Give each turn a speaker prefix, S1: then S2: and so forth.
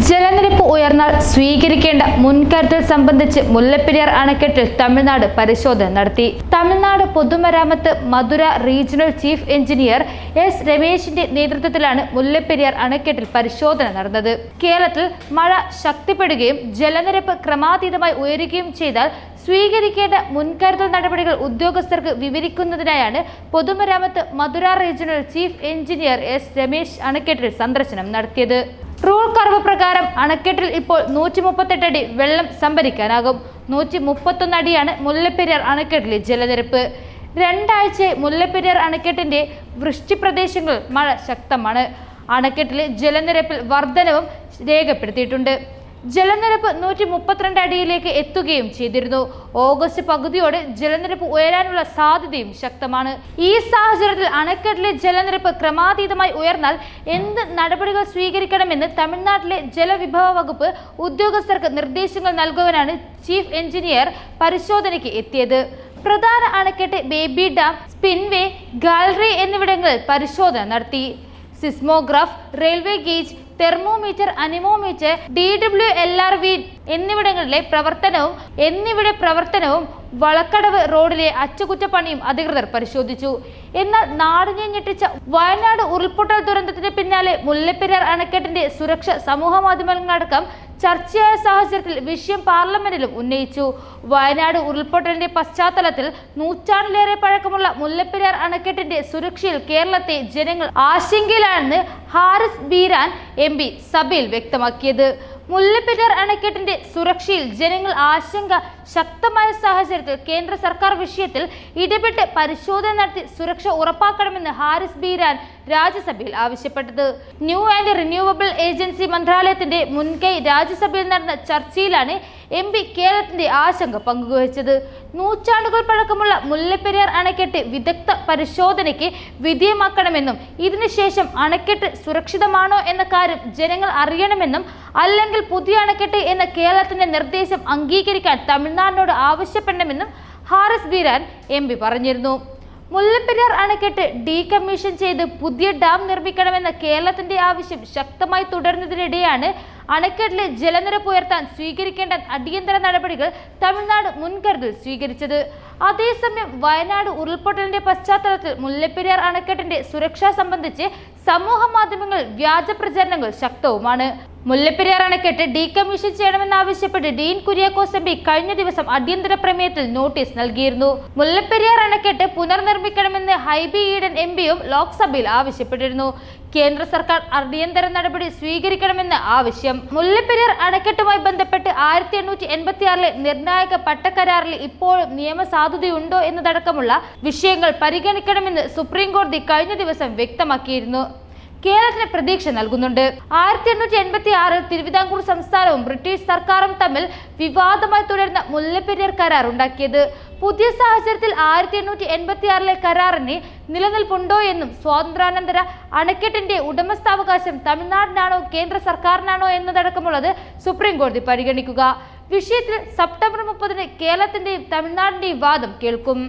S1: ജലനിരപ്പ് ഉയർന്നാൽ സ്വീകരിക്കേണ്ട മുൻകരുതൽ സംബന്ധിച്ച് മുല്ലപ്പെരിയാർ അണക്കെട്ടിൽ തമിഴ്നാട് പരിശോധന നടത്തി. തമിഴ്നാട് പൊതുമരാമത്ത് Madurai regional chief engineer S രമേശിന്റെ നേതൃത്വത്തിലാണ് മുല്ലപ്പെരിയാർ അണക്കെട്ടിൽ പരിശോധന നടന്നത്. കേരളത്തിൽ മഴ ശക്തിപ്പെടുകയും ജലനിരപ്പ് ക്രമാതീതമായി ഉയരുകയും ചെയ്താൽ സ്വീകരിക്കേണ്ട മുൻകരുതൽ നടപടികൾ ഉദ്യോഗസ്ഥർക്ക് വിവരിക്കുന്നതിനായാണ് പൊതുമരാമത്ത് Madurai regional chief engineer S Ramesh അണക്കെട്ടിൽ സന്ദർശനം നടത്തിയത്. റൂൾ കർവ് പ്രകാരം അണക്കെട്ടിൽ ഇപ്പോൾ നൂറ്റി മുപ്പത്തെട്ട് അടി വെള്ളം സംഭരിക്കാനാകും. നൂറ്റി മുപ്പത്തൊന്ന് അടിയാണ് മുല്ലപ്പെരിയാർ അണക്കെട്ടിലെ ജലനിരപ്പ്. രണ്ടാഴ്ച മുല്ലപ്പെരിയാർ അണക്കെട്ടിന്റെ വൃഷ്ടി പ്രദേശങ്ങൾ മഴ ശക്തമാണ്. അണക്കെട്ടിലെ ജലനിരപ്പിൽ വർധനവും രേഖപ്പെടുത്തിയിട്ടുണ്ട്. ജലനിരപ്പ് നൂറ്റി മുപ്പത്തിരണ്ട് അടിയിലേക്ക് എത്തുകയും ചെയ്തിരുന്നു. ഓഗസ്റ്റ് പകുതിയോടെ ജലനിരപ്പ് ഉയരാനുള്ള സാധ്യതയും ശക്തമാണ്. ഈ സാഹചര്യത്തിൽ അണക്കെട്ടിലെ ജലനിരപ്പ് ക്രമാതീതമായി ഉയർന്നാൽ എന്ത് നടപടികൾ സ്വീകരിക്കണമെന്ന് തമിഴ്നാട്ടിലെ ജലവിഭവ വകുപ്പ് ഉദ്യോഗസ്ഥർക്ക് നിർദ്ദേശങ്ങൾ നൽകുവാനാണ് ചീഫ് എഞ്ചിനീയർ പരിശോധനയ്ക്ക് എത്തിയത്. പ്രധാന അണക്കെട്ട് ബേബി ഡാം സ്പിൻവേ ഗാലറി എന്നിവിടങ്ങളിൽ പരിശോധന നടത്തി. Seismograph railway gauge thermometer anemometer D W L R V എന്നിവിടങ്ങളിലെ പ്രവർത്തനവും എന്നിവിടെ പ്രവർത്തനവും വളക്കടവ് റോഡിലെ അച്ചുകുറ്റപ്പണിയും അധികൃതർ പരിശോധിച്ചു. എന്നാൽ നാടിനെ ഞെട്ടിച്ച വയനാട് ഉരുൾപൊട്ടൽ ദുരന്തത്തിന് പിന്നാലെ മുല്ലപ്പെരിയാർ അണക്കെട്ടിന്റെ സുരക്ഷ സമൂഹ മാധ്യമങ്ങളടക്കം ചർച്ചയായ സാഹചര്യത്തിൽ വിഷയം പാർലമെന്റിലും ഉന്നയിച്ചു. വയനാട് ഉരുൾപൊട്ടലിന്റെ പശ്ചാത്തലത്തിൽ നൂറ്റാണ്ടിലേറെ പഴക്കമുള്ള മുല്ലപ്പെരിയാർ അണക്കെട്ടിന്റെ സുരക്ഷയിൽ കേരളത്തെ ജനങ്ങൾ ആശങ്കയിലാണെന്ന് ഹാരിസ് ബീരാൻ എം സഭയിൽ വ്യക്തമാക്കിയത്. മുല്ലപ്പെരിയാർ അണക്കെട്ടിന്റെ സുരക്ഷയിൽ ജനങ്ങൾ ആശങ്ക ശക്തമായ സാഹചര്യത്തിൽ കേന്ദ്ര സർക്കാർ വിഷയത്തിൽ ഇടപെട്ട് പരിശോധന നടത്തി സുരക്ഷ ഉറപ്പാക്കണമെന്ന് ഹാരിസ് ബീരാൻ രാജ്യസഭയിൽ ആവശ്യപ്പെട്ടത്. ന്യൂ ആൻഡ് റിന്യൂവബിൾ ഏജൻസി മന്ത്രാലയത്തിന്റെ മുൻകൈ രാജ്യസഭയിൽ നടന്ന ചർച്ചയിലാണ് എം പി കേരളത്തിന്റെ ആശങ്ക പങ്കുവച്ചത് നൂറ്റാണ്ടുകൾ പഴക്കമുള്ള മുല്ലപ്പെരിയാർ അണക്കെട്ട് വിദഗ്ധ പരിശോധനയ്ക്ക് വിധേയമാക്കണമെന്നും ഇതിനുശേഷം അണക്കെട്ട് സുരക്ഷിതമാണോ എന്ന കാര്യം ജനങ്ങൾ അറിയണമെന്നും അല്ലെങ്കിൽ പുതിയ അണക്കെട്ട് എന്ന കേരളത്തിന്റെ നിർദ്ദേശം അംഗീകരിക്കാൻ തമിഴ്നാടിനോട് ആവശ്യപ്പെടണമെന്നും ഹാരിസ് ബീരാൻ എം പി പറഞ്ഞിരുന്നു. മുല്ലപ്പെരിയാർ അണക്കെട്ട് ഡീകമ്മീഷൻ ചെയ്ത് പുതിയ ഡാം നിർമ്മിക്കണമെന്ന കേരളത്തിന്റെ ആവശ്യം ശക്തമായി തുടരുന്നതിനിടെയാണ് അണക്കെട്ടിലെ ജലനിരപ്പ് ഉയർത്താൻ സ്വീകരിക്കേണ്ട അടിയന്തര നടപടികൾ തമിഴ്നാട് മുൻകരുതൽ സ്വീകരിച്ചത്. അതേസമയം വയനാട് ഉരുൾപൊട്ടലിന്റെ പശ്ചാത്തലത്തിൽ മുല്ലപ്പെരിയാർ അണക്കെട്ടിന്റെ സുരക്ഷ സംബന്ധിച്ച് സമൂഹ മാധ്യമങ്ങളിൽ വ്യാജ പ്രചരണങ്ങൾ ശക്തവുമാണ്. മുല്ലപ്പെരിയാർ അണക്കെട്ട് ഡീകമ്മീഷൻ ചെയ്യണമെന്നാവശ്യപ്പെട്ട് ഡീൻ കുര്യാക്കോസ് എം പി കഴിഞ്ഞ ദിവസം അടിയന്തര പ്രമേയത്തിൽ നോട്ടീസ് നൽകിയിരുന്നു. മുല്ലപ്പെരിയാർ അണക്കെട്ട് പുനർനിർമ്മിക്കണമെന്ന് ഹൈബി ഈഡൻ എം പിയും ലോക്സഭയിൽ ആവശ്യപ്പെട്ടിരുന്നു. കേന്ദ്ര സർക്കാർ അടിയന്തര നടപടി സ്വീകരിക്കണമെന്ന് ആവശ്യം. മുല്ലപ്പെരിയാർ അണക്കെട്ടുമായി ബന്ധപ്പെട്ട് ആയിരത്തി എണ്ണൂറ്റി എൺപത്തിയാറിലെ നിർണായക പട്ടക്കരാറിൽ ഇപ്പോഴും നിയമസാധുതയുണ്ടോ എന്നതടക്കമുള്ള വിഷയങ്ങൾ പരിഗണിക്കണമെന്ന് സുപ്രീം കോടതി കഴിഞ്ഞ ദിവസം വ്യക്തമാക്കിയിരുന്നു. കേരളത്തിന് പ്രതീക്ഷ നൽകുന്നുണ്ട്. ആയിരത്തി എണ്ണൂറ്റി എൺപത്തി ആറിൽ തിരുവിതാംകൂർ സംസ്ഥാനവും ബ്രിട്ടീഷ് സർക്കാരും തമ്മിൽ വിവാദമായി തുടരുന്ന മുല്ലപ്പെരിയാർ കരാർ ഉണ്ടാക്കിയത്. പുതിയ സാഹചര്യത്തിൽ ആയിരത്തി എണ്ണൂറ്റി എൺപത്തി ആറിലെ കരാറിന് നിലനിൽപ്പുണ്ടോ എന്നും സ്വാതന്ത്ര്യാനന്തര അണക്കെട്ടിന്റെ ഉടമസ്ഥാവകാശം തമിഴ്നാടിനാണോ കേന്ദ്ര സർക്കാരിനാണോ എന്നതടക്കമുള്ളത് സുപ്രീം കോടതി പരിഗണിക്കുക. വിഷയത്തിൽ സെപ്റ്റംബർ മുപ്പതിന് കേരളത്തിന്റെയും തമിഴ്നാടിന്റെയും വാദം കേൾക്കും.